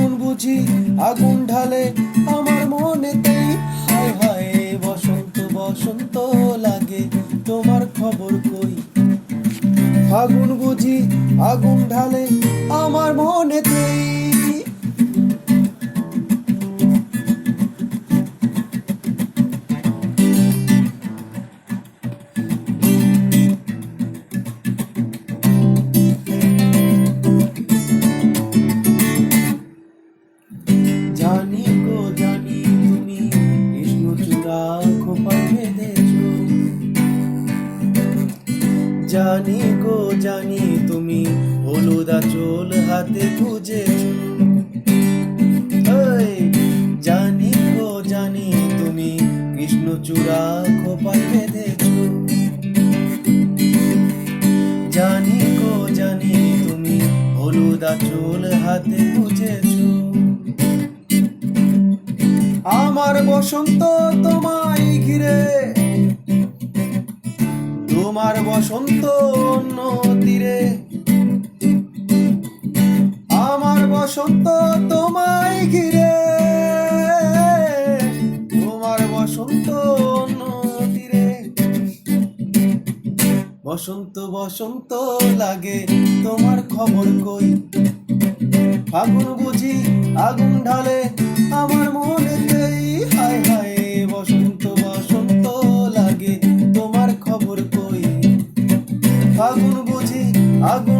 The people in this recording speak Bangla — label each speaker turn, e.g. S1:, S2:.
S1: আগুন বুঝি আগুন ঢালে আমার মনেতেই হায় হায়, বসন্ত বসন্ত লাগে। তোমার খবর কই? ফাগুন বুঝি আগুন ঢালে আমার মন জানি গো, জানি তুমি হলুদা চোল হাতে খুঁজেছ। জানি গো, জানি তুমি কৃষ্ণচূড়া খোপায় বেঁধেছ। জানি গো, জানি তুমি হলুদা চোল হাতে খুঁজেছো। আমার বসন্ত তোমায় ঘিরে তোমার বসন্ত অন্য তীরে। আমার বসন্ত তোমায় ঘিরে। তোমার বসন্ত অন্য তীরে। বসন্ত বসন্ত লাগে তোমার খবর কই? ফাগুন বুঝি আগুন ঢালে আমার মনেতেই হায় হায় লাগে তোমার